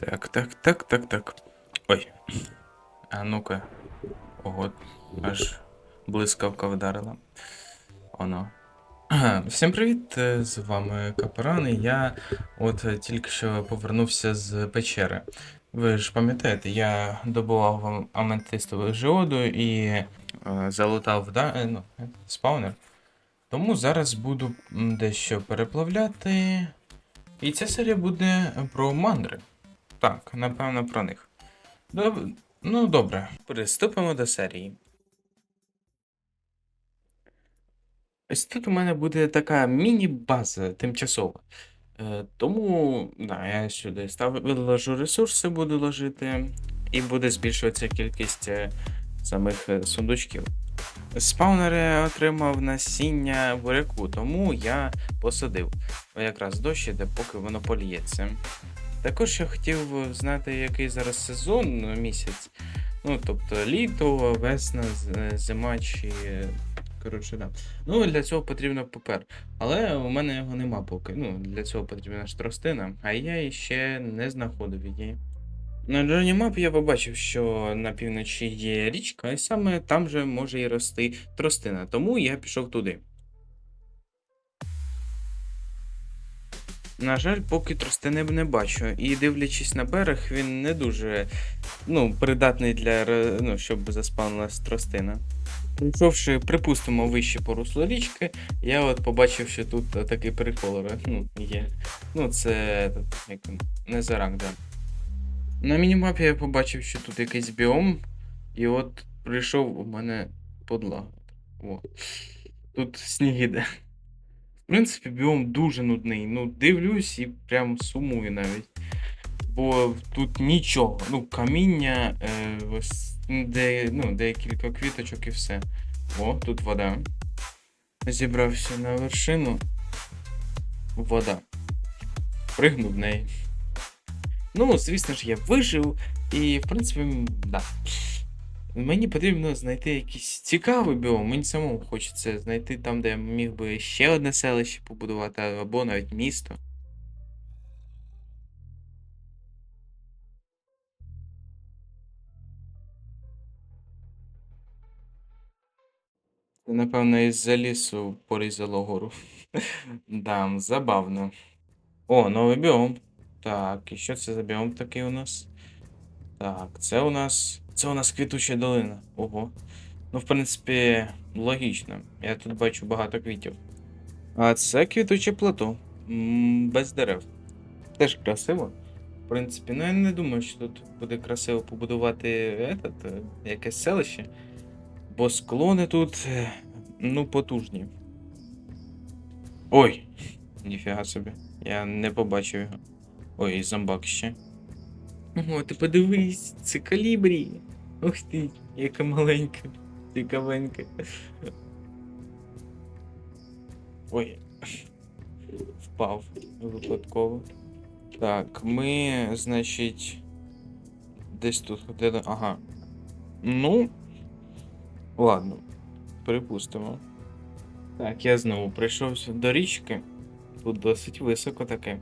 Так, так, так, так, так. Ой. А ну-ка. Ого, аж блискавка вдарила. Оно. Всім привіт! е, З вами Капаран, і я от е, тільки що повернувся з печери. Ви ж пам'ятаєте, я добував вам аметистову жеоду і е, залутав да, ну, спаунер. Тому зараз буду дещо переплавляти. І ця серія буде про мандри. Так, напевно, про них. Доб... Ну, добре, приступимо до серії. Ось тут у мене буде така міні-база тимчасова. Е, тому, да, я сюди став, виложу ресурси, буду ложити, і буде збільшуватися кількість е, самих е, сундучків. Спаунери отримав насіння буряку, тому я посадив. Якраз дощ іде, поки воно поліється. Також я хотів знати, який зараз сезон ну, місяць. Ну, тобто літо, весна, зима чи. Коротше, да. Ну, для цього потрібно папер. Але у мене його нема поки. Ну, для цього потрібна ж тростина, а я ще не знаходив її. На Journey Map я побачив, що на півночі є річка, і саме там же може і рости тростина, тому я пішов туди. На жаль, поки тростини не бачу, і дивлячись на берег, він не дуже ну, придатний для ну, щоб заспавнилась тростина. Прийшовши, припустимо, вище по річки, я от побачив, що тут такий прикол ну, є. Ну, це як, не зарак, да. На мінімапі я побачив, що тут якийсь біом, і от прийшов у мене подлага. О. Тут сніг іде. В принципі, біом дуже нудний. Ну, дивлюсь і прям сумую навіть. Бо тут нічого. Ну, каміння, е, ось де, ну, декілька квіточок і все. О, тут вода. Зібрався на вершину. Вода. Пригнув неї. Ну, звісно ж, я вижив, і, в принципі, да. Мені потрібно знайти якийсь цікавий біом. Мені самому хочеться знайти там, де я міг би ще одне селище побудувати, або навіть місто. Напевно, із-за лісу порізало гору. Да, забавно. О, новий біом. Так, і що це за біом такий у нас? Так, це у нас. Це у нас квітуча долина. Ого. Ну, в принципі, логічно. Я тут бачу багато квітів. А це квітуче плато. Без дерев. Теж красиво. В принципі, ну я не думаю, що тут буде красиво побудувати этот, е, якесь селище. Бо склони тут, е, ну, потужні. Ой! Ніфіга собі. Я не побачив його. Ой, і зомбак ще. О, ти подивись, це калібрі. Ух ти, яка маленька, цікавенька. Ой. Впав випадково. Так, ми, значить. Десь тут ходили. Ага. Ну. Ладно. Припустимо. Так, я знову прийшов сюди до річки. Тут досить високо таке.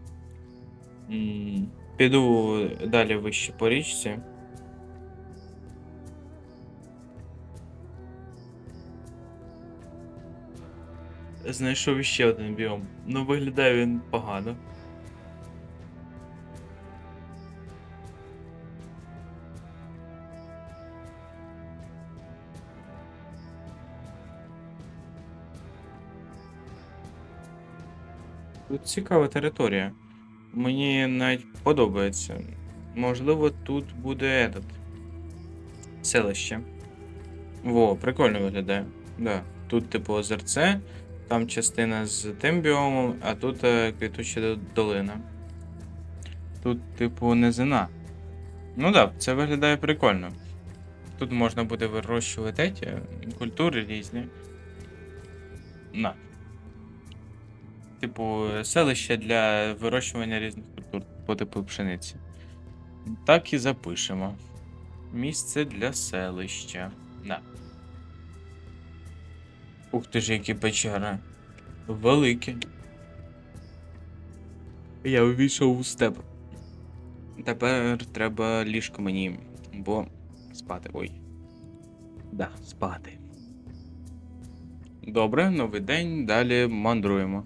М, Піду далі вище по річці. Знайшов ще один біом. Ну, виглядає він погано. Тут цікава територія. Мені навіть подобається. Можливо, тут буде этот. Селище. Во, прикольно виглядає. Да. Тут, типу, озерце, там частина з тим біомом, а тут е, квітуча долина. Тут, типу, низина. Ну да, це виглядає прикольно. Тут можна буде вирощувати культури різні. На. Типу, селище для вирощування різних культур по типу пшениці. Так і запишемо. Місце для селища. На. Ух ти ж, які печери. Великі. Я увійшов у степ. Тепер треба ліжко мені, бо спати. Ой. Да, спати. Добре, новий день, далі мандруємо.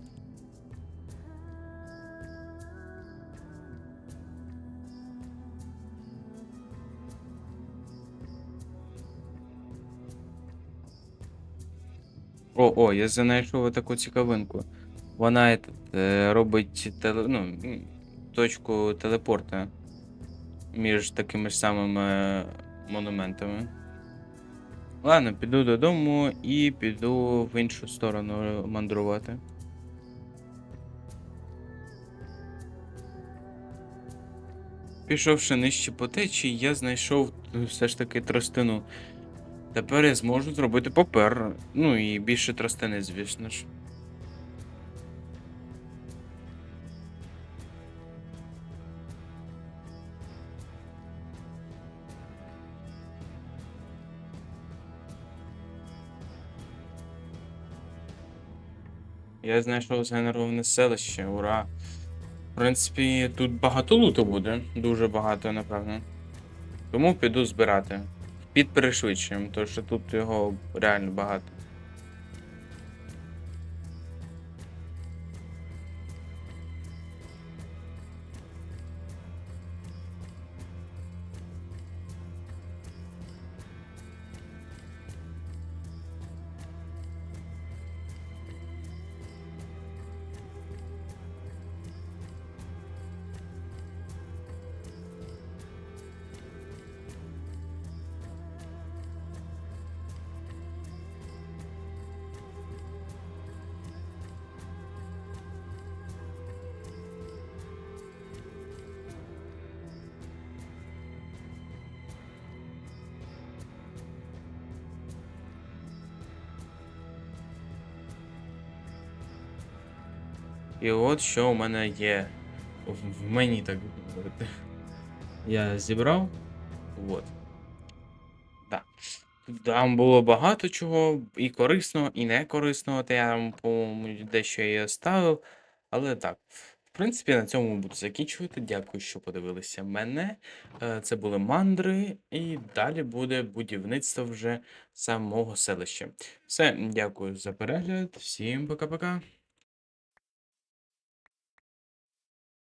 О, о, я знайшов таку цікавинку. Вона етот, е, робить теле, ну, точку телепорта між такими ж самими е, монументами. Ладно, піду додому і піду в іншу сторону мандрувати. Пішовши нижче по течії, я знайшов е, все ж таки тростину. Тепер я зможу зробити попер. Ну і більше тростини, звісно ж. Я знайшов згенероване селище, ура. В принципі, тут багато луту буде, дуже багато, напевно. Тому піду збирати. Під перешвидшенням, тому що тут його реально багато. І от що у мене є в, мені, так би мовити. Я зібрав. От. Так. Там було багато чого, і корисного, і не корисного, та я по-моєму, дещо і оставив. Але так. В принципі, на цьому буду закінчувати. Дякую, що подивилися мене. Е, Це були мандри, і далі буде будівництво вже самого селища. Все, дякую за перегляд. Всім пока-пока.